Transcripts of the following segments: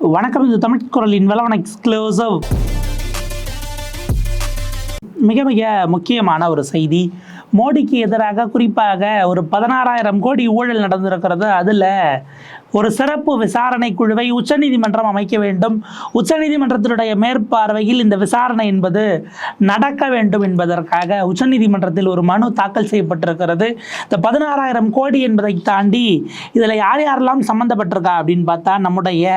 வணக்கம் இது தமிழ் குரலின் வளவன் எக்ஸ்க்ளூசிவ் மிக மிக முக்கியமான ஒரு செய்தி. மோடிக்கு எதிராக குறிப்பாக ஒரு பதினாறாயிரம் கோடி ஊழல் நடந்திருக்கிறது. அதில் ஒரு சிறப்பு விசாரணை குழுவை உச்சநீதிமன்றம் அமைக்க வேண்டும். உச்சநீதிமன்றத்தினுடைய மேற்பார்வையில் இந்த விசாரணை என்பது நடக்க வேண்டும் என்பதற்காக உச்சநீதிமன்றத்தில் ஒரு மனு தாக்கல் செய்யப்பட்டிருக்கிறது. இந்த பதினாறாயிரம் கோடி என்பதை தாண்டி இதில் யார் யாரெல்லாம் சம்மந்தப்பட்டிருக்கா அப்படின்னு பார்த்தா நம்முடைய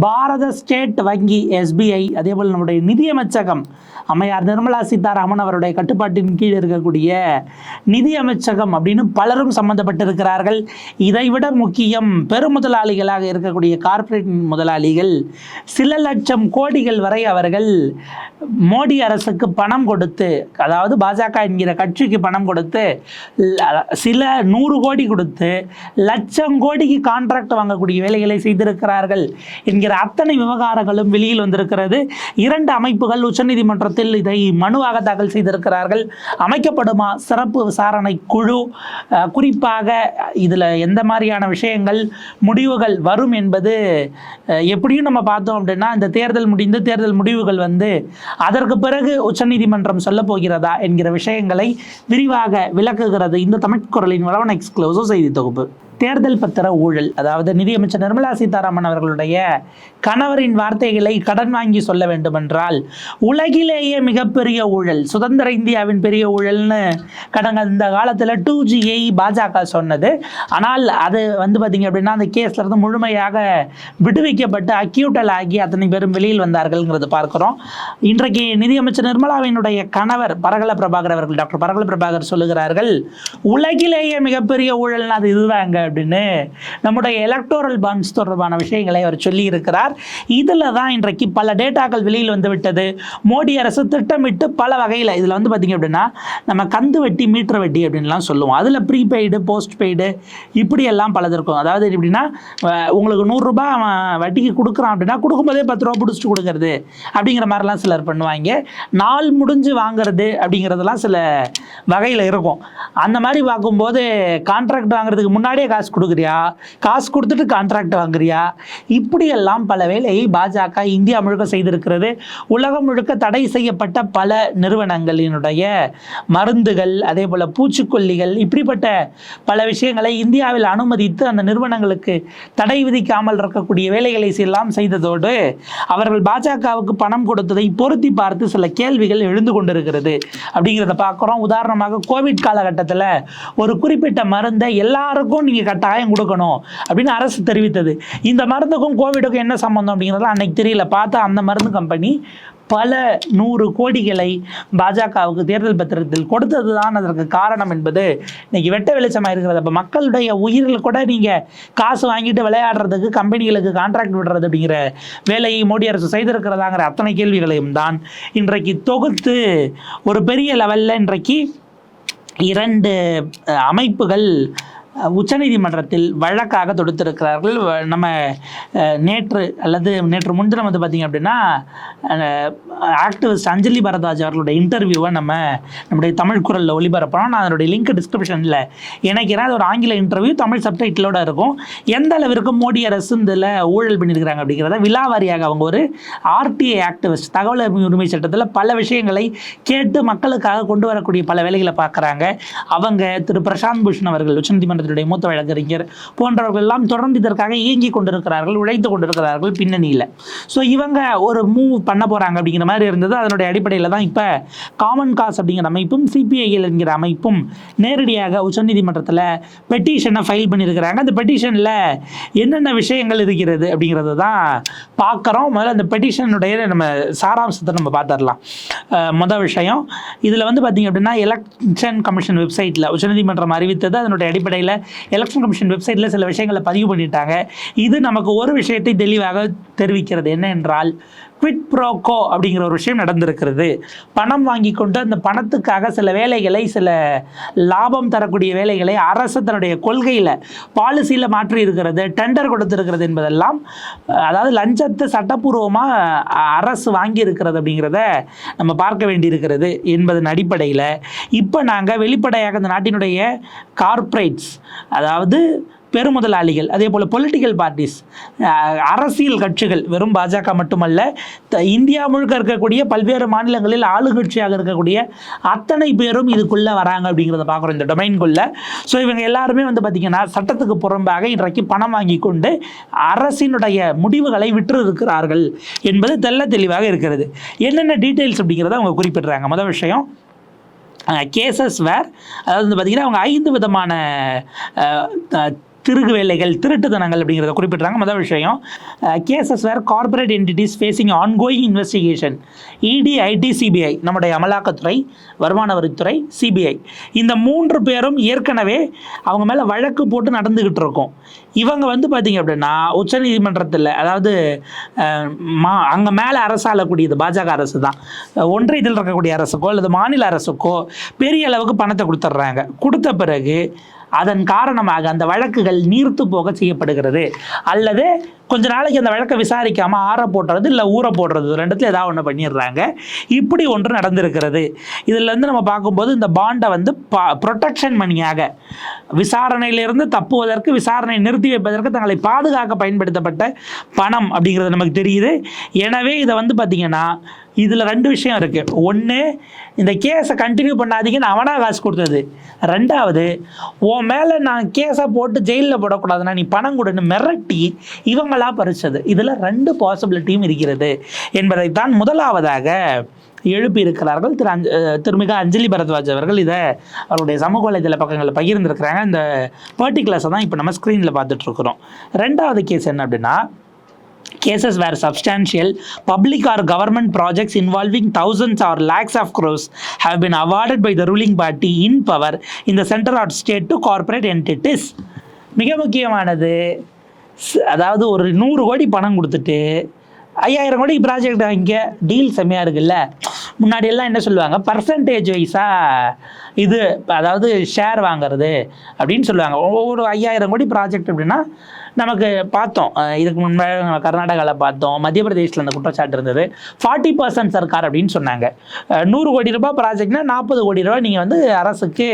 பாரத ஸ்டேட் வங்கி எஸ்பிஐ அதேபோல் நம்முடைய நிதியமைச்சகம் அம்மையார் நிர்மலா சீதாராமன் அவருடைய கட்டுப்பாட்டின் கீழ் இருக்கக்கூடிய நிதி அமைச்சகம் அப்படின்னு பலரும் சம்பந்தப்பட்டிருக்கிறார்கள். இதைவிட முக்கியம் பெருமுதலாளிகளாக இருக்கக்கூடிய கார்ப்பரேட் முதலாளிகள் சில லட்சம் கோடிகள் வரை அவர்கள் மோடி அரசுக்கு பணம் கொடுத்து அதாவது பாஜக என்கிற கட்சிக்கு பணம் கொடுத்து சில நூறு கோடி கொடுத்து லட்சம் கோடிக்கு கான்ட்ராக்ட் வாங்கக்கூடிய வேலைகளை செய்திருக்கிறார்கள் என்கிற அத்தனை விவகாரங்களும் வெளியில் வந்திருக்கிறது. இரண்டு அமைப்புகள் உச்சநீதிமன்றத்தில் இதை மனுவாக தாக்கல் செய்திருக்கிறார்கள். அமைக்கப்படுமா சிறப்பு விசாரணை குழு? குறிப்பாக இதில் எந்த மாதிரியான விஷயங்கள் முடிவுகள் வரும் என்பது எப்படியும் நம்ம பார்த்தோம் அப்படின்னா இந்த தேர்தல் முடிந்து தேர்தல் முடிவுகள் வந்து அதற்கு பிறகு உச்சநீதிமன்றம் சொல்ல போகிறதா என்கிற விஷயங்களை விரிவாக விளக்குகிறது இந்த தமிழ் குரலின் வளவன் எக்ஸ்க்ளூசிவ் செய்தி தொகுப்பு. தேர்தல் பத்திர ஊழல். அதாவது நிதியமைச்சர் நிர்மலா சீதாராமன் அவர்களுடைய கணவரின் வார்த்தைகளை கடன் வாங்கி சொல்ல வேண்டுமென்றால் உலகிலேயே மிகப்பெரிய ஊழல் சுதந்திர இந்தியாவின் பெரிய ஊழல்னு கடந்த இந்த காலத்தில் டூ ஜியை பாஜக சொன்னது. ஆனால் அது வந்து பார்த்தீங்க அப்படின்னா அந்த கேஸ்ல இருந்து முழுமையாக விடுவிக்கப்பட்டு அக்யூட்டல் ஆகி அத்தனை பேரும் வெளியில் வந்தார்கள்ங்கிறது பார்க்குறோம். இன்றைக்கு நிதியமைச்சர் நிர்மலாவினுடைய கணவர் பரகல பிரபாகர் அவர்கள் டாக்டர் பரகல பிரபாகர் சொல்லுகிறார்கள் உலகிலேயே மிகப்பெரிய ஊழல்னா அது இதுதாங்க அப்படின்னு நம்முடைய எலக்டோரல் பாண்ட்ஸ் தொடர்பான விஷயங்களை அவர் சொல்லி இருக்கிறார் இதில் தான் இன்றைக்கு பல டேட்டாக்கள் வெளியில் வந்து விட்டது. மோடி அரசு திட்டமிட்டு பல வகையில் இதில் வந்து பார்த்திங்க அப்படின்னா நம்ம கந்து வட்டி மீட்டர் வட்டி அப்படின்லாம் சொல்லுவோம். அதில் ப்ரீபெய்டு போஸ்ட் பெய்டு இப்படியெல்லாம் பலது இருக்கும். அதாவது எப்படின்னா உங்களுக்கு நூறுரூபா அவன் வட்டிக்கு கொடுக்குறான் அப்படின்னா கொடுக்கும்போதே பத்து ரூபா பிடிச்சிட்டு கொடுக்கறது அப்படிங்கிற மாதிரிலாம் சிலர் பண்ணுவாங்க. நாள் முடிஞ்சு வாங்குறது அப்படிங்கிறதெல்லாம் சில வகையில் இருக்கும். அந்த மாதிரி பார்க்கும்போது கான்ட்ராக்ட் வாங்குறதுக்கு முன்னாடியே காசு காசு கொடுக்குறியா? காசு கொடுத்துட்டு கான்ட்ராக்ட் வாங்குறியா? இப்படியெல்லாம் பல வேலையை பாஜக இந்தியா முழுக்க செய்திருக்கிறது. உலகம் முழுக்க தடை செய்யப்பட்ட பல நிறுவனங்களினுடைய மருந்துகள் அதே போல் பூச்சிக்கொல்லிகள் இப்படிப்பட்ட பல விஷயங்களை இந்தியாவில் அனுமதித்து அந்த நிறுவனங்களுக்கு தடை விதிக்காமல் இருக்கக்கூடிய வேலைகளை எல்லாம் செய்ததோடு அவர்கள் பாஜகவுக்கு பணம் கொடுத்ததை பொருத்தி பார்த்து சில கேள்விகள் எழுந்து கொண்டிருக்கிறது. அப்படிங்கிறத பார்க்குறோம். உதாரணமாக கோவிட் காலகட்டத்தில் ஒரு குறிப்பிட்ட மருந்தை எல்லாருக்கும் நீங்கள் கட்டாயம் கொடுக்கணும் அப்படின்னு அரசு தெரிவித்தது. இந்த மருந்துக்கும் கோவிடுக்கும் என்ன சம்பந்தம் அப்படிங்கிறதுலாம் அன்னைக்கு தெரியல. பார்த்தா அந்த மருந்து கம்பெனி பல நூறு கோடிகளை பாஜகவுக்கு தேர்தல் பத்திரத்தில் கொடுத்தது தான் அதற்கு காரணம் என்பது இன்னைக்கு வெட்ட வெளிச்சமாக இருக்கிறது. அப்போ மக்களுடைய உயிர்கள் கூட நீங்கள் காசு வாங்கிட்டு விளையாடுறதுக்கு கம்பெனிகளுக்கு கான்ட்ராக்ட் விடுறது அப்படிங்கிற வேலையை மோடி அரசு செய்திருக்கிறதாங்கிற அத்தனை கேள்விகளையும் தான் இன்றைக்கு தொகுத்து ஒரு பெரிய லெவலில் இன்றைக்கு இரண்டு அமைப்புகள் உச்சநீதிமன்றத்தில் வழக்காக தொடுத்திருக்கிறார்கள். நம்ம நேற்று அல்லது நேற்று முன்தினம் வந்து பார்த்திங்க அப்படின்னா ஆக்டிவிஸ்ட் அஞ்சலி பரதாஜ் அவர்களுடைய இன்டர்வியூவை நம்ம நம்முடைய தமிழ் குரலில் ஒளிபரப்புகிறோம் நான் அதனுடைய லிங்க் டிஸ்கிரிப்ஷனில் இணைக்கிறேன். அது ஒரு ஆங்கில இன்டர்வியூ தமிழ் சப்டைட்டிலோட இருக்கும். எந்த அளவிற்கு மோடி அரசு இதில் ஊழல் பண்ணியிருக்கிறாங்க அப்படிங்கிறத விலாவாரியாக அவங்க ஒரு ஆர்டிஐ ஆக்டிவிஸ்ட் தகவல் உரிமை சட்டத்தில் பல விஷயங்களை கேட்டு மக்களுக்காக கொண்டு வரக்கூடிய பல வேலைகளை பார்க்குறாங்க. அவங்க திரு பிரசாந்த் பூஷன் அவர்கள் உச்சநீதிமன்றத்தினுடைய மூத்த வழக்கறிஞர் போன்றவர்கள் எல்லாம் தொடர்ந்து இதற்காக இயங்கி கொண்டிருக்கிறார்கள் உழைத்து கொண்டிருக்கிறார்கள் பின்னணியில் ஸோ இவங்க ஒரு மூவ் பண்ண போகிறாங்க அப்படிங்கிற மாதிரி இருந்தது. அதனுடைய அடிப்படையில் தான் இப்போ காமன் காஸ் அப்படிங்கிற அமைப்பும் சிபிஐஎல் என்கிற அமைப்பும் நேரடியாக உச்சநீதிமன்றத்தில் பெட்டிஷனை ஃபைல் பண்ணியிருக்கிறாங்க. அந்த பெட்டிஷனில் என்னென்ன விஷயங்கள் இருக்கிறது அப்படிங்கிறத தான் பார்க்குறோம். முதல்ல அந்த பெட்டிஷனுடைய நம்ம சாராம்சத்தை நம்ம பார்த்துடலாம். மொதல் விஷயம். இதில் வந்து பார்த்திங்க அப்படின்னா எலெக்ஷன் கமிஷன் வெப்சைட்டில் உச்சநீதிமன்றம் அறிவித்தது. அதனுடைய அடிப்படையில் எலெக்ஷன் கமிஷன் வெப்சைட்டில் சில விஷயங்களை பதிவு பண்ணிட்டாங்க. இது நமக்கு ஒரு விஷயத்தை தெளிவாக தெரிவிக்கிறது. என்ன என்றால் குவிட் ப்ரோக்கோ அப்படிங்கிற ஒரு விஷயம் நடந்திருக்கிறது. பணம் வாங்கி கொண்டு அந்த பணத்துக்காக சில வேலைகளை சில லாபம் தரக்கூடிய வேலைகளை அரசு தன்னுடைய கொள்கையில் பாலிசியில் மாற்றி இருக்கிறது டெண்டர் கொடுத்துருக்கிறது என்பதெல்லாம் அதாவது லஞ்சத்தை சட்டப்பூர்வமாக அரசு வாங்கியிருக்கிறது அப்படிங்கிறத நம்ம பார்க்க வேண்டியிருக்கிறது என்பதன் அடிப்படையில். இப்போ நாங்கள் வெளிப்படையாக இந்த நாட்டினுடைய கார்ப்பரேட்ஸ் அதாவது பெருமுதலாளிகள் அதே போல் பொலிட்டிக்கல் பார்ட்டிஸ் அரசியல் கட்சிகள் வெறும் பாஜக மட்டுமல்ல த- இந்தியா முழுக்க இருக்கக்கூடிய பல்வேறு மாநிலங்களில் ஆளுங்கட்சியாக இருக்கக்கூடிய அத்தனை பேரும் இதுக்குள்ளே வராங்க அப்படிங்கிறத பார்க்குறோம். இந்த டொமைன்குள்ளே ஸோ இவங்க எல்லாருமே வந்து பார்த்திங்கன்னா சட்டத்துக்கு புறம்பாக இன்றைக்கு பணம் வாங்கி கொண்டு அரசினுடைய முடிவுகளை விற்று இருக்கிறார்கள் என்பது தெள்ள தெளிவாக இருக்கிறது. என்னென்ன டீட்டெயில்ஸ் அப்படிங்கிறத அவங்க குறிப்பிடுறாங்க. முதல் விஷயம் கேசஸ் வேர் அதாவது வந்து பார்த்திங்கன்னா அவங்க ஐந்து விதமான திருகு வேலைகள் திருட்டுத்தனங்கள் அப்படிங்கிறத குறிப்பிட்றாங்க. மொதல் விஷயம் cases where corporate entities facing ongoing investigation ED IT CBI நம்முடைய அமலாக்கத்துறை வருமான வரித்துறை சிபிஐ இந்த மூன்று பேரும் ஏற்கனவே அவங்க மேலே வழக்கு போட்டு நடந்துக்கிட்டு இருக்கோம். இவங்க வந்து பார்த்திங்க அப்படின்னா உச்சநீதிமன்றத்தில் அதாவது மா அங்கே மேலே அரசாளக்கூடியது பாஜக அரசு தான். ஒன்றியத்தில் இருக்கக்கூடிய அரசுக்கோ அல்லது மாநில அரசுக்கோ பெரிய அளவுக்கு பணத்தை கொடுத்துட்றாங்க கொடுத்த பிறகு அதன் காரணமாக அந்த வழக்குகள் நீர்த்து போக செய்யப்படுகிறது. அல்லது கொஞ்ச நாளைக்கு அந்த வழக்கை விசாரிக்காமல் ஆற போடுறது இல்லை ஊற போடுறது இது ரெண்டுத்துல ஏதாவது ஒன்று பண்ணிடுறாங்க. இப்படி ஒன்று நடந்திருக்கிறது. இதுலேருந்து நம்ம பார்க்கும்போது இந்த பாண்டை வந்து பா ப்ரொடெக்ஷன் மணியாக விசாரணையிலிருந்து தப்புவதற்கு விசாரணை நிறுத்தி வைப்பதற்கு தங்களை பாதுகாக்க பயன்படுத்தப்பட்ட பணம் அப்படிங்கிறது நமக்கு தெரியுது. எனவே இதை வந்து பார்த்திங்கன்னா இதில் ரெண்டு விஷயம் இருக்குது ஒன்று இந்த கேஸை கண்டினியூ பண்ணாதீங்கன்னு அவனாக காசு கொடுத்தது. ரெண்டாவது உன் மேலே நான் கேஸை போட்டு ஜெயிலில் போடக்கூடாதுன்னா நீ பணம் கொடுன்னு மிரட்டி இவங்களா பறிச்சது. இதில் ரெண்டு பாசிபிலிட்டியும் இருக்கிறது. என்பதைத்தான் முதலாவதாக எழுப்பியிருக்கிறார்கள். திரு அஞ்ச திருமிக அஞ்சலி பரத்வாஜ் அவர்கள் இதை அவருடைய சமூக வலைதள பக்கங்களில் பகிர்ந்திருக்கிறாங்க. இந்த பர்டிகுலர்ஸை தான் இப்போ நம்ம ஸ்க்ரீனில் பார்த்துட்ருக்குறோம் ரெண்டாவது கேஸ் என்ன அப்படின்னா cases where substantial public or government projects involving thousands or lakhs of crores have been awarded by the ruling party in power in the center or state to corporate entities மிக முக்கியமானது ஸ்- அதாவது ஒரு நூறு கோடி பணம் கொடுத்துட்டு ஐயாயிரம் கோடி ப்ராஜெக்ட் வாங்கிக்க டீல் செம்மையாக இருக்குல்ல முன்னாடி எல்லாம் என்ன சொல்லுவாங்க பர்சன்டேஜ் வைஸாக இது அதாவது ஷேர் வாங்குறது அப்படின்னு சொல்லுவாங்க. ஒவ்வொரு ஐயாயிரம் கோடி ப்ராஜெக்ட் அப்படின்னா நமக்கு பார்த்தோம். இதுக்கு முன்னாடி நம்ம கர்நாடகாவில் பார்த்தோம். மத்திய பிரதேசில் அந்த குற்றச்சாட்டு இருந்தது. ஃபார்ட்டி பர்சன்ட் சர்க்கார் அப்படின்னு சொன்னாங்க. நூறு கோடி ரூபாய் ப்ராஜெக்ட்னா நாற்பது கோடி ரூபாய் நீங்கள் வந்து அரசுக்கு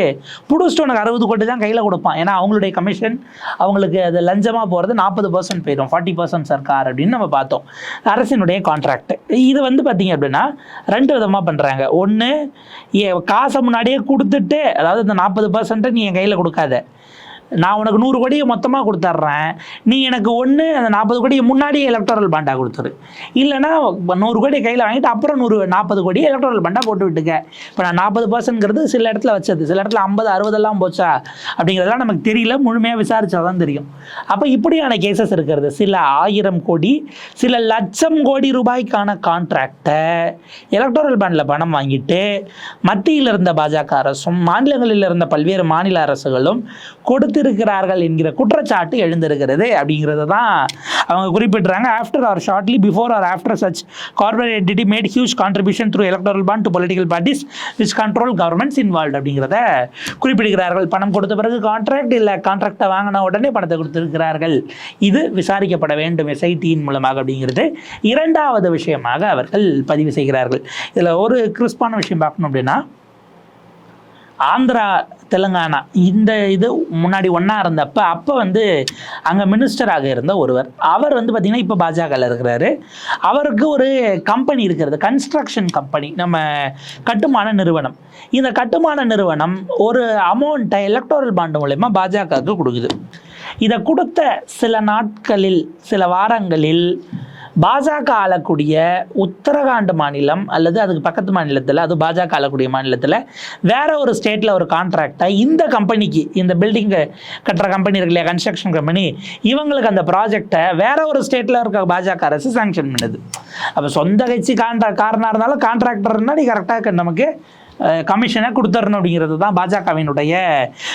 புடிச்சிட்டு உனக்கு அறுபது கோடி தான் கையில் கொடுப்பான். ஏன்னா அவங்களுடைய கமிஷன் அவங்களுக்கு அது லஞ்சமாக போகிறது நாற்பது பர்சன்ட் போயிடும். ஃபார்ட்டி பர்சன்ட் சர்க்கார் அப்படின்னு நம்ம பார்த்தோம். அரசினுடைய கான்ட்ராக்ட் இது வந்து பார்த்தீங்க அப்படின்னா ரெண்டு விதமாக பண்ணுறாங்க ஒன்று காசை முன்னாடியே கொடுத்து கொடுத்துட்டு அதாவது இந்த நாற்பது பர்சன்ட்டை நீ என் கையில் கொடுக்காத. நான் உனக்கு நூறு கோடியை மொத்தமாக கொடுத்துட்றேன் நீ எனக்கு ஒன்று அந்த நாற்பது கோடியை முன்னாடியே எலக்ட்ரல் பாண்டாக கொடுத்துரு. இல்லைன்னா நூறு கோடி கையில் வாங்கிட்டு அப்புறம் நூறு நாற்பது கோடி எலக்ட்ரல் பாண்டாக போட்டு விட்டுக்க. இப்போ நான் நாற்பது பர்சன்ட்ங்கிறது சில இடத்துல வச்சது. சில இடத்துல ஐம்பது அறுபதெல்லாம் போச்சா? அப்படிங்கிறதெல்லாம் நமக்கு தெரியல. முழுமையாக விசாரிச்சா தான் தெரியும். அப்போ இப்படியான கேசஸ் இருக்கிறது. சில ஆயிரம் கோடி சில லட்சம் கோடி ரூபாய்க்கான கான்ட்ராக்டை எலக்ட்ரல் பாண்டில் பணம் வாங்கிட்டு மத்தியில் இருந்த பாஜக அரசும் மாநிலங்களில் இருந்த பல்வேறு மாநில அரசுகளும் கொடுத்து வைத்திருக்கிறார்கள் என்கிற குற்றச்சாட்டு எழுந்திருக்கிறது அப்படிங்கிறது தான் அவங்க குறிப்பிட்றாங்க. After or shortly before or after such corporate entity made huge contribution through electoral bond to political parties which control governments involve அப்படிங்கிறத குறிப்பிடுகிறார்கள். பணம் கொடுத்த பிறகு கான்ட்ராக்ட் இல்லை கான்ட்ராக்டை வாங்கின உடனே பணத்தை கொடுத்திருக்கிறார்கள். இது விசாரிக்கப்பட வேண்டும் எஸ்ஐடியின் மூலமாக அப்படிங்கிறது. இரண்டாவது விஷயமாக அவர்கள் பதிவு செய்கிறார்கள். இதில் ஒரு கிறிஸ்பான விஷயம் பார்க்கணும் அப்படின்னா ஆந்திரா தெலுங்கானா இந்த இது முன்னாடி ஒன்றா இருந்தப்ப அப்போ வந்து அங்கே மினிஸ்டராக இருந்த ஒருவர். அவர் வந்து பார்த்திங்கன்னா இப்போ பாஜகவில் இருக்கிறாரு. அவருக்கு ஒரு கம்பெனி இருக்கிறது கன்ஸ்ட்ரக்ஷன் கம்பெனி நம்ம கட்டுமான நிறுவனம். இந்த கட்டுமான நிறுவனம் ஒரு அமௌண்ட்டை எலக்டோரல் பாண்டு மூலயமா பாஜகவுக்கு கொடுக்குது. இதை கொடுத்த சில நாட்களில் சில வாரங்களில் பாஜக ஆளக்கூடிய உத்தரகாண்ட் மாநிலம் அல்லது அதுக்கு பக்கத்து மாநிலத்தில் அது பாஜக ஆளக்கூடிய மாநிலத்தில் வேற ஒரு ஸ்டேட்டில் ஒரு கான்ட்ராக்டை இந்த கம்பெனிக்கு இந்த பில்டிங்கை கட்டுற கம்பெனி இருக்கு இல்லையா கன்ஸ்ட்ரக்ஷன் கம்பெனி இவங்களுக்கு அந்த ப்ராஜெக்டை வேற ஒரு ஸ்டேட்டில் இருக்க பாஜக அரசு சாங்ஷன் பண்ணுது. அப்போ சொந்த கட்சி கான்ட்ரா காரணம் இருந்தாலும் கான்ட்ராக்டர்னா நீ கரெக்டாக நமக்கு கமிஷனை கொடுத்துடணும் அப்படிங்கிறது தான் பாஜகவினுடைய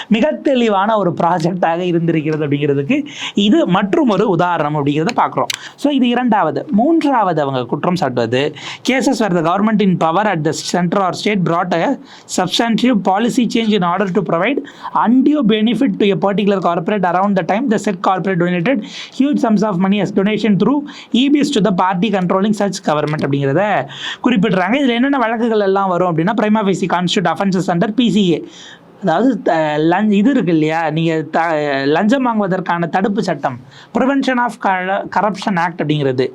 மிக தெளிவான ஒரு ப்ராஜெக்டாக இருந்திருக்கிறது அப்படிங்கிறதுக்கு இது மற்றும் ஒரு உதாரணம் அப்படிங்கிறத பார்க்குறோம் ஸோ இது இரண்டாவது மூன்றாவது அவங்க குற்றம் சாட்டுவது cases where the in power at the central or state brought a substantive policy change in order to provide undue benefit to a particular corporate around the time the said corporate donated huge sums of money as donation through EBs to the party controlling search government அப்படிங்கிறத குறிப்பிடுறாங்க இதில் என்னென்ன வழக்குகள் எல்லாம் வரும் அப்படின்னா prima facie constitute offences under PCA அதாவது the இது இருக்கு இல்லையா நீங்கள் த லஞ்சம் வாங்குவதற்கான தடுப்பு சட்டம். ப்ரிவென்ஷன் ஆஃப் கரப்ஷன் ஆக்ட் அப்படிங்கிறது.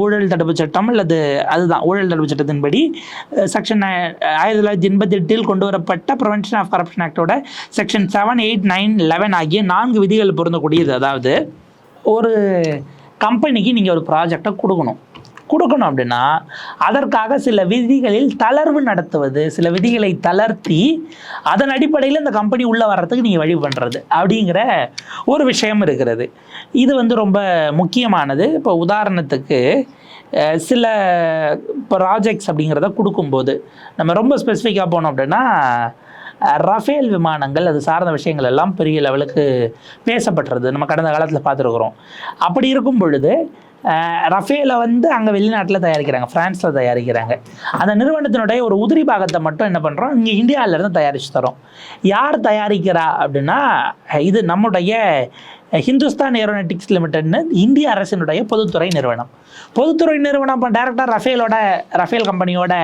ஊழல் தடுப்பு சட்டம் அல்லது அதுதான் ஊழல் தடுப்பு சட்டத்தின்படி செக்ஷன் ஆயிரத்தி தொள்ளாயிரத்தி எண்பத்தி எட்டில் கொண்டு வரப்பட்ட prevention of corruption ஆக்டோட section seven eight nine eleven ஆகிய நான்கு விதிகள் பொருந்தக்கூடியது. அதாவது ஒரு கம்பெனிக்கு நீங்கள் ஒரு ப்ராஜெக்டை கொடுக்கணும். கொடுக்கணும் அப்படின்னா அதற்காக சில விதிகளில் தளர்வு நடத்துவது சில விதிகளை தளர்த்தி அதன் அடிப்படையில் இந்த கம்பெனி உள்ளே வர்றதுக்கு நீங்கள் வழி பண்ணுறது அப்படிங்கிற ஒரு விஷயம் இருக்கிறது. இது வந்து ரொம்ப முக்கியமானது. இப்போ உதாரணத்துக்கு சில சில ப்ராஜெக்ட்ஸ் அப்படிங்கிறத கொடுக்கும்போது நம்ம ரொம்ப ஸ்பெசிஃபிக்காக போனோம் அப்படின்னா ரஃபேல் விமானங்கள் அது சார்ந்த விஷயங்கள் எல்லாம் பெரிய லெவலுக்கு பேசப்பட்டுறது நம்ம கடந்த காலத்தில் பார்த்துருக்குறோம். அப்படி இருக்கும் பொழுது ரஃபேலை வந்து அங்கே வெளிநாட்டில் தயாரிக்கிறாங்க ஃப்ரான்ஸில் தயாரிக்கிறாங்க. அந்த நிறுவனத்தினுடைய ஒரு உதிரி பாகத்தை மட்டும் என்ன பண்ணுறோம் இங்கே இந்தியாவிலேருந்து தயாரித்து தரோம். யார் தயாரிக்கிறா அப்படின்னா இது நம்முடைய ஹிந்துஸ்தான் ஏரோனெட்டிக்ஸ் லிமிடெட்னு இந்திய அரசினுடைய பொதுத்துறை நிறுவனம். பொதுத்துறை நிறுவனம் இப்போ டேரெக்டாக ரஃபேலோட ரஃபேல் கம்பெனியோட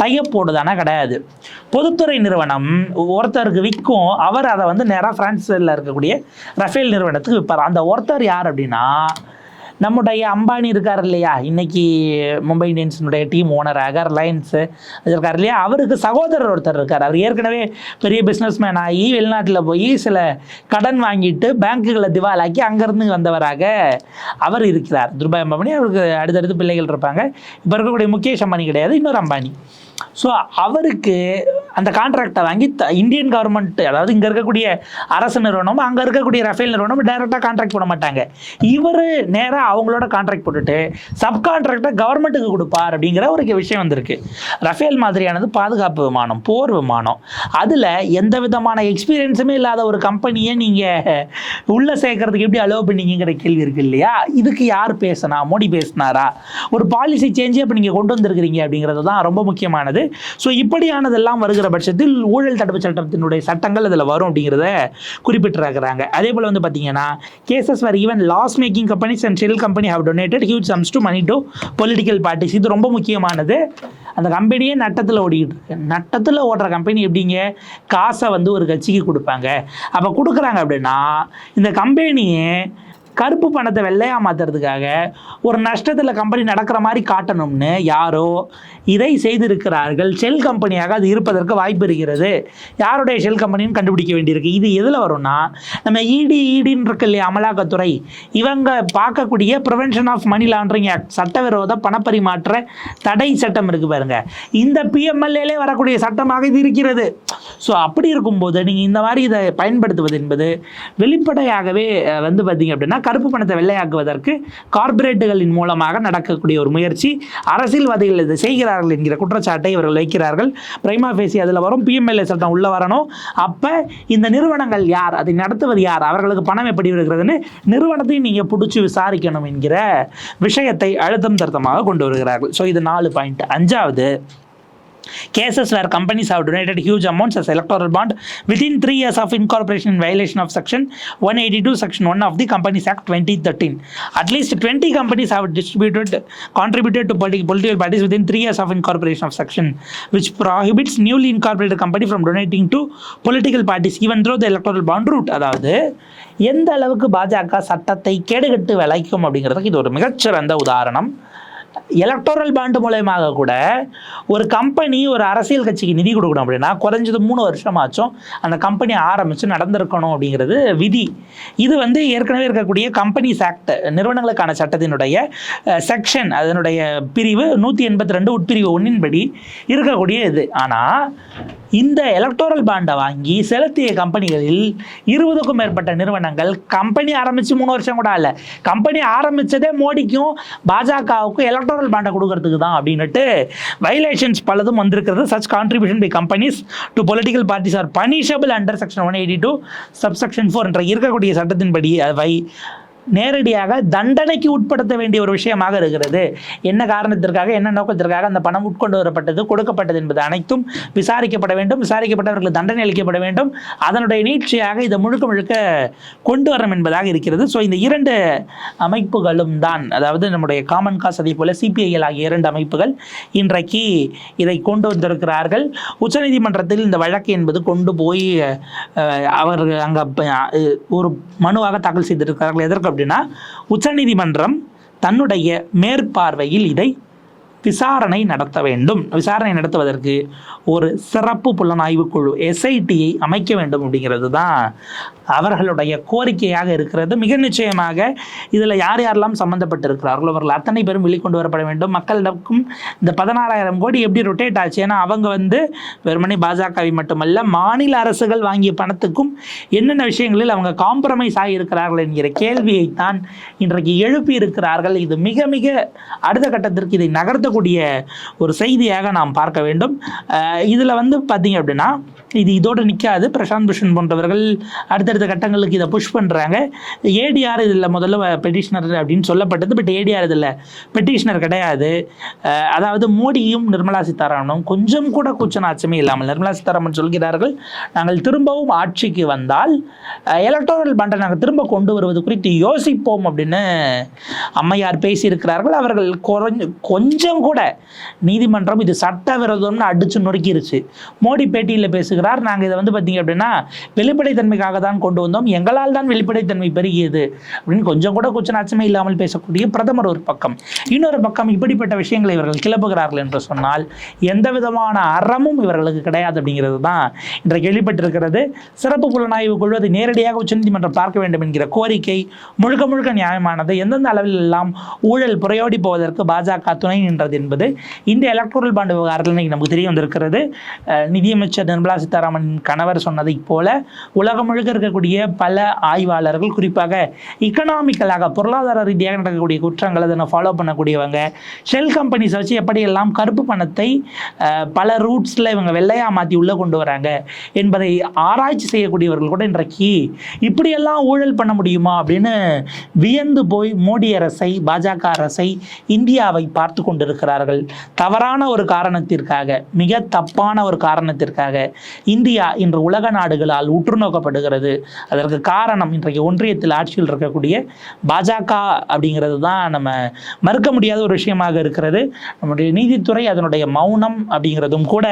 டைப் போடுதானா கிடையாது. பொதுத்துறை நிறுவனம் ஒருத்தருக்கு விற்கும் அவர் அதை வந்து நேராக ஃப்ரான்ஸில் இருக்கக்கூடிய ரஃபேல் நிறுவனத்துக்கு விற்பார் அந்த ஒருத்தர் யார் அப்படின்னா நம்முடைய அம்பானி இருக்கார் இல்லையா? இன்னைக்கு மும்பை இந்தியன்ஸினுடைய டீம் ஓனராக ரிலையன்ஸு இருக்கார் இல்லையா? அவருக்கு சகோதரர் ஒருத்தர் இருக்கார். அவர் ஏற்கனவே பெரிய பிஸ்னஸ் மேன் ஆகி வெளிநாட்டில் போய் சில கடன் வாங்கிட்டு பேங்க்குகளை திவாலாக்கி அங்கேருந்து வந்தவராக அவர் இருக்கிறார். துர்பாய் அம்பானி அவருக்கு அடுத்தடுத்து பிள்ளைகள் இருப்பாங்க. இப்போ இருக்கக்கூடிய முகேஷ் அம்பானி கிடையாது இன்னொரு அம்பானி. ஸோ அவருக்கு அந்த கான்ட்ராக்டை வாங்கி த இந்தியன் கவர்மெண்ட் அதாவது இங்கே இருக்கக்கூடிய அரசு நிறுவனம் அங்கே இருக்கக்கூடிய ரஃபேல் நிறுவனம் டைரெக்டாக கான்ட்ராக்ட் போட மாட்டாங்க. இவர் நேராக அவங்களோட கான்ட்ராக்ட் போட்டுட்டு சப் கான்ட்ராக்டை கவர்மெண்ட்டுக்கு கொடுப்பார் அப்படிங்கிற ஒரு விஷயம் வந்திருக்கு. ரஃபேல் மாதிரியானது பாதுகாப்பு விமானம் போர் விமானம். அதில் எந்த விதமான எக்ஸ்பீரியன்ஸுமே இல்லாத ஒரு கம்பெனியை நீங்கள் உள்ளே சேர்க்கறதுக்கு எப்படி அலோவ் பண்ணீங்கிற கேள்வி இருக்கு இல்லையா? இதுக்கு யார் பேசினா மோடி பேசினாரா? ஒரு பாலிசி சேஞ்சே இப்போ நீங்கள் கொண்டு வந்திருக்கிறீங்க அப்படிங்கிறது தான் ரொம்ப ஆனது ஸோ இப்படியானதெல்லாம் வருகிற பட்சத்தில் ஊழல் தடுப்பு சட்டத்தினுடைய சட்டங்கள் அதில் வரும் அப்படிங்கிறத குறிப்பிட்டிருக்கிறாங்க. அதே போல் வந்து பார்த்தீங்கன்னா cases for even loss making companies and shell company how donated huge sums to money to political parties இது ரொம்ப முக்கியமானது. அந்த கம்பெனியே நட்டத்தில் ஓடிக்கிட்டு இருக்கு. நட்டத்தில் ஓடுற கம்பெனி எப்படிங்க? காசை வந்து ஒரு கட்சிக்கு கொடுப்பாங்க. அப்போ கொடுக்குறாங்க அப்படின்னா இந்த கம்பெனியே கருப்பு பணத்தை வெள்ளையாக மாற்றுறதுக்காக ஒரு நஷ்டத்தில் கம்பெனி நடக்கிற மாதிரி காட்டணும்னு யாரோ இதை செய்திருக்கிறார்கள். ஷெல் கம்பெனியாக அது இருப்பதற்கு வாய்ப்பு இருக்கிறது. யாருடைய ஷெல் கம்பெனின்னு கண்டுபிடிக்க வேண்டியிருக்கு? இது எதில் வரும்னா நம்ம இடி ஈடின்னு இருக்கு இல்லையா அமலாக்கத்துறை. இவங்க பார்க்கக்கூடிய prevention of money laundering act சட்டவிரோத பணப்பரிமாற்ற தடை சட்டம் இருக்குது பாருங்க. இந்த பிஎம்எல்ஏலே வரக்கூடிய சட்டமாக இது இருக்கிறது. ஸோ அப்படி இருக்கும்போது நீங்கள் இந்த மாதிரி இதை பயன்படுத்துவது என்பது வெளிப்படையாகவே வந்து பார்த்தீங்க அப்படின்னா கருப்பு பணத்தை வெள்ளையாக்குவதற்கு கார்ப்பரேட்டுகளின் மூலமாக நடக்கக்கூடிய ஒரு முயற்சி. அரசியல்வாதிகள் இதை செய்கிறார்கள் என்கிற குற்றச்சாட்டை இவர்கள் வைக்கிறார்கள். பிரைமா பேசி அதில் வரும் பிஎம்எல்ஏ சட்டம் உள்ள வரணும். அப்போ இந்த நிறுவனங்கள் யார்? அதை நடத்துவது யார்? அவர்களுக்கு பணம் எப்படி வருகிறதுன்னு நிறுவனத்தையும் நீங்கள் பிடிச்சி விசாரிக்கணும் என்கிற விஷயத்தை அழுத்தம் திருத்தமாக கொண்டு வருகிறார்கள். ஸோ இது நாலு பாயிண்ட் அஞ்சாவது cases where companies have donated huge amounts as electoral bond within three years of incorporation in violation of section 182 section 1 of the companies act 2013 at least 20 companies have distributed contributed to politi- political parties within three years of incorporation of section which prohibits newly incorporated company from donating to political parties even though the electoral bond route அதாவது எந்த அளவுக்கு பாஜக சட்டத்தை கேடுகட்டு விளைக்கும் அப்படிங்கிறதுக்கு இது ஒரு மிகச்சிறந்த உதாரணம் எலக்டோரல் பாண்டு மூலயமாக கூட ஒரு கம்பெனி ஒரு அரசியல் கட்சிக்கு நிதி கொடுக்கணும் அப்படின்னா குறைஞ்சது மூணு வருஷமாச்சும் அந்த கம்பெனி ஆரம்பித்து நடந்திருக்கணும் அப்படிங்கிறது விதி. இது வந்து ஏற்கனவே இருக்கக்கூடிய கம்பெனிஸ் ஆக்ட் நிறுவனங்களுக்கான சட்டத்தினுடைய செக்ஷன் அதனுடைய பிரிவு நூற்றி எண்பத்தி ரெண்டு உட்பிரிவு ஒன்றின்படி இருக்கக்கூடிய இது. ஆனால் இந்த எலக்டோரல் பாண்டை வாங்கி செலுத்திய கம்பெனிகளில் இருபதுக்கும் மேற்பட்ட நிறுவனங்கள் கம்பெனி ஆரம்பித்து மூணு வருஷம் கூட இல்லை கம்பெனி ஆரம்பித்ததே மோடிக்கும் பாஜகவுக்கும் எலக்டோரல் பாண்டை கொடுக்கறதுக்கு தான் அப்படின்னுட்டு வைலேஷன்ஸ் பலதும் வந்திருக்கிறது. Such contribution by companies to political parties are punishable under section one eighty two subsection four என்ற இருக்கக்கூடிய சட்டத்தின்படி வை நேரடியாக தண்டனைக்கு உட்படுத்த வேண்டிய ஒரு விஷயமாக இருக்கிறது. என்ன காரணத்திற்காக என்ன நோக்கத்திற்காக அந்த பணம் உட்கொண்டு வரப்பட்டது கொடுக்கப்பட்டது என்பது அனைத்தும் விசாரிக்கப்பட வேண்டும். விசாரிக்கப்பட்டவர்களுக்கு தண்டனை அளிக்கப்பட வேண்டும். அதனுடைய நீட்சியாக இதை முழுக்க முழுக்க கொண்டு வரும் என்பதாக இருக்கிறது. ஸோ இந்த இரண்டு அமைப்புகளும் தான் அதாவது நம்முடைய காமன் காஸ் அதே போல சிபிஐஎல் ஆகிய இரண்டு அமைப்புகள் இன்றைக்கு இதை கொண்டு வந்திருக்கிறார்கள். உச்சநீதிமன்றத்தில் இந்த வழக்கு என்பது கொண்டு போய் அவர் அங்கே ஒரு மனுவாக தாக்கல் செய்திருக்கிறார்கள். எதற்கு அப்படின்னா உச்சநீதிமன்றம் தன்னுடைய மேற்பார்வையில் இதை விசாரணை நடத்த வேண்டும். விசாரணை நடத்துவதற்கு ஒரு சிறப்பு புலனாய்வு குழு எஸ்ஐடியை அமைக்க வேண்டும் அப்படிங்கிறது தான் அவர்களுடைய கோரிக்கையாக இருக்கிறது. மிக நிச்சயமாக இதில் யார் யாரெல்லாம் சம்மந்தப்பட்டிருக்கிறார்களோ அவர்கள் அத்தனை பேரும் வெளிக்கொண்டு வரப்பட வேண்டும். மக்களிடக்கும் இந்த பதினாறாயிரம் கோடி எப்படி ரொட்டேட் ஆச்சு? ஏன்னா அவங்க வந்து வெறுமனே பாஜகவை மட்டுமல்ல மாநில அரசுகள் வாங்கிய பணத்துக்கும் என்னென்ன விஷயங்களில் அவங்க காம்ப்ரமைஸ் ஆகியிருக்கிறார்கள் என்கிற கேள்வியை தான் இன்றைக்கு எழுப்பி இருக்கிறார்கள் இது மிக மிக அடுத்த கட்டத்திற்கு இதை வரக்கூடிய ஒரு செய்தியாக நாம் பார்க்க வேண்டும். இதில் வந்து பார்த்தீங்க அப்படின்னா இது இதோடு நிற்காது. பிரசாந்த் பூஷன் போன்றவர்கள் அடுத்தடுத்த கட்டங்களுக்கு இதை புஷ் பண்ணுறாங்க ஏடிஆர் இதில் முதல்ல பெட்டிஷனர் அப்படின்னு சொல்லப்பட்டது. பட் ஏடிஆர் இதில் பெட்டிஷனர் கிடையாது. அதாவது மோடியும் நிர்மலா சீதாராமனும் கொஞ்சம் கூட கூச்ச நாச்சமே இல்லாமல் நிர்மலா சீதாராமன் சொல்கிறார்கள் நாங்கள் திரும்பவும் ஆட்சிக்கு வந்தால் எலக்டோரல் பண்டை நாங்கள் திரும்ப கொண்டு வருவது குறித்து யோசிப்போம் அப்படின்னு அம்மையார் பேசியிருக்கிறார்கள். அவர்கள் குறைஞ்ச கொஞ்சம் கூட நீதிமன்றம் இது சட்டவிரோதம்னு அடித்து நொறுக்கிருச்சு. மோடி பேட்டியில் சொல்கிறார் நாங்கள் இதை வந்து பார்த்தீங்க அப்படின்னா வெளிப்படைத்தன்மைக்காக தான் கொண்டு வந்தோம். எங்களால் தான் வெளிப்படைத்தன்மை பெருகியது அப்படின்னு கொஞ்சம் கூட கூச்ச நாச்சமே இல்லாமல் பேசக்கூடிய பிரதமர் ஒரு பக்கம். இன்னொரு பக்கம் இப்படிப்பட்ட விஷயங்களை இவர்கள் கிளப்புகிறார்கள் என்று சொன்னால் எந்த விதமான அறமும் இவர்களுக்கு கிடையாது அப்படிங்கிறது தான் இன்றைக்கு வெளிப்பட்டிருக்கிறது சிறப்பு புலனாய்வு குழு அதை நேரடியாக உச்சநீதிமன்றம் பார்க்க வேண்டும் என்கிற கோரிக்கை முழுக்க முழுக்க நியாயமானது. எந்தெந்த அளவில் எல்லாம் ஊழல் புறையோடி போவதற்கு பாஜக துணை நின்றது என்பது இந்த எலக்ட்ரல் பாண்டு விவகாரத்தில் நமக்கு தெரிய வந்திருக்கிறது. நிதியமைச்சர் நிர்மலா சீதாராமன் கணவர் சொன்னதைப் போல உலகம் முழுக்க இருக்கக்கூடிய பல ஆய்வாளர்கள் குறிப்பாக இக்கனாமிக்கலாக பொருளாதார ரீதியாக நடக்கக்கூடிய குற்றங்கள் அதனை ஃபாலோ பண்ணக்கூடியவங்க ஷெல் கம்பெனிஸை வச்சு எப்படியெல்லாம் கருப்பு பணத்தை பல ரூட்ஸில் இவங்க வெள்ளையாக மாற்றி உள்ளே கொண்டு வராங்க என்பதை ஆராய்ச்சி செய்யக்கூடியவர்கள் கூட இன்றைக்கு இப்படியெல்லாம் ஊழல் பண்ண முடியுமா அப்படின்னு வியந்து போய் மோடி அரசை பாஜக அரசை இந்தியாவை பார்த்து கொண்டிருக்கிறார்கள். தவறான ஒரு காரணத்திற்காக மிக தப்பான ஒரு காரணத்திற்காக இந்தியா இன்று உலக நாடுகளால் உற்று நோக்கப்படுகிறது அதற்கு காரணம் இன்றைக்கு ஒன்றியத்தில் ஆட்சியில் இருக்கக்கூடிய பாஜக அப்படிங்கிறது தான் நம்ம மறுக்க முடியாத ஒரு விஷயமாக இருக்கிறது. நம்முடைய நீதித்துறை அதனுடைய மௌனம் அப்படிங்கிறதும் கூட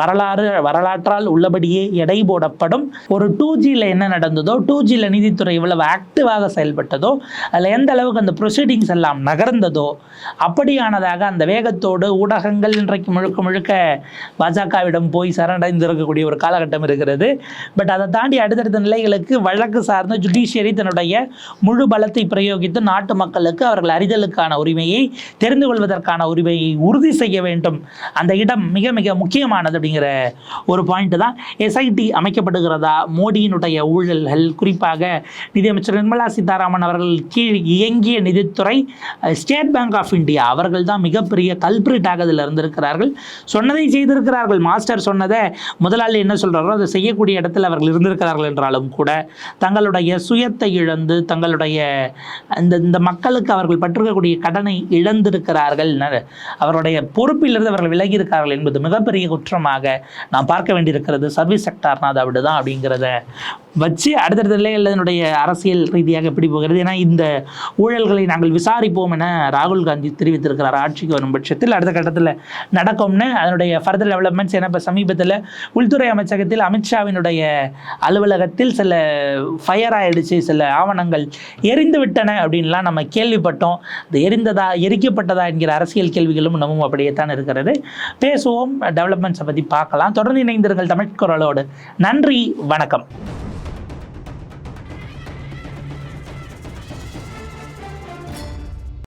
வரலாறு வரலாற்றால் உள்ளபடியே எடை போடப்படும். ஒரு டூ ஜியில் என்ன நடந்ததோ டூ ஜியில் நீதித்துறை இவ்வளவு ஆக்டிவாக செயல்பட்டதோ அதில் எந்த அளவுக்கு அந்த ப்ரொசீடிங்ஸ் எல்லாம் நகர்ந்ததோ அப்படியானதாக அந்த வேகத்தோடு ஊடகங்கள் இன்றைக்கு முழுக்க முழுக்க பாஜகவிடம் போய் சரணடைந்திருக்கக்கூடிய ஒரு காலகட்டம் இருக்கிறது. பட் அதை தாண்டி அடுத்தடுத்த நிலைகளுக்கு வழக்கு சார்ந்த ஜுடிஷியரி தன்னுடைய முழு பலத்தை பிரயோகித்து நாட்டு மக்களுக்கு அவர்கள் அறிதலுக்கான உரிமையை தெரிந்து கொள்வதற்கான உரிமையை உறுதி செய்ய வேண்டும். அந்த இடம் மிக மிக முக்கியமானது அப்படிங்கிற ஒரு பாயிண்ட் தான். எஸ்ஐடி அமைக்கப்படுகிறதா? மோடியினுடைய ஊழல்கள் குறிப்பாக நிதியமைச்சர் நிர்மலா சீதாராமன் அவர்கள் கீழ் இயங்கிய நிதித்துறை ஸ்டேட் பேங்க் ஆஃப் இந்தியா அவர்கள் தான் மிகப்பெரிய கல்பிரிட்டாக இதில் இருந்திருக்கிறார்கள். சொன்னதை செய்திருக்கிறார்கள். மாஸ்டர் சொன்னதை முதலாளி என்ன சொல்கிறாரோ அதை செய்யக்கூடிய இடத்தில் அவர்கள் இருந்திருக்கிறார்கள் என்றாலும் கூட தங்களுடைய சுயத்தை இழந்து தங்களுடைய இந்த இந்த மக்களுக்கு அவர்கள் பற்றிருக்கக்கூடிய கடனை இழந்திருக்கிறார்கள் ந- அவருடைய பொறுப்பிலிருந்து அவர்கள் விலகி இருக்கிறார்கள் என்பது மிகப்பெரிய குற்றமாக நாம் பார்க்க வேண்டியிருக்கிறது. சர்வீஸ் செக்டார்னா அது அப்படிதான் அப்படிங்கிறத வச்சு அடுத்தடுத்த நிலையில் இதனுடைய அரசியல் ரீதியாக எப்படி போகிறது? ஏன்னா இந்த ஊழல்களை நாங்கள் விசாரிப்போம் என ராகுல் காந்தி தெரிவித்திருக்கிறார். ஆட்சிக்கு வரும் பட்சத்தில் அடுத்த கட்டத்தில் நடக்கும்னு அதனுடைய ஃபர்தர் டெவலப்மெண்ட்ஸ் ஏன்னா இப்போ சமீபத்தில் உள்துறை அமைச்சகத்தில் அமித்ஷாவினுடைய அலுவலகத்தில் சில ஃபயர் ஆயிடுச்சு சில ஆவணங்கள் எரிந்து விட்டன அப்படின்லாம் நம்ம கேள்விப்பட்டோம். அது எரிந்ததா எரிக்கப்பட்டதா என்கிற அரசியல் கேள்விகளும் இன்னமும் அப்படியே தான் இருக்கிறது. பேசுவோம் டெவலப்மெண்ட்ஸை பற்றி பார்க்கலாம். தொடர்ந்து இணைந்தீர்கள் தமிழ் குரலோடு. நன்றி வணக்கம்.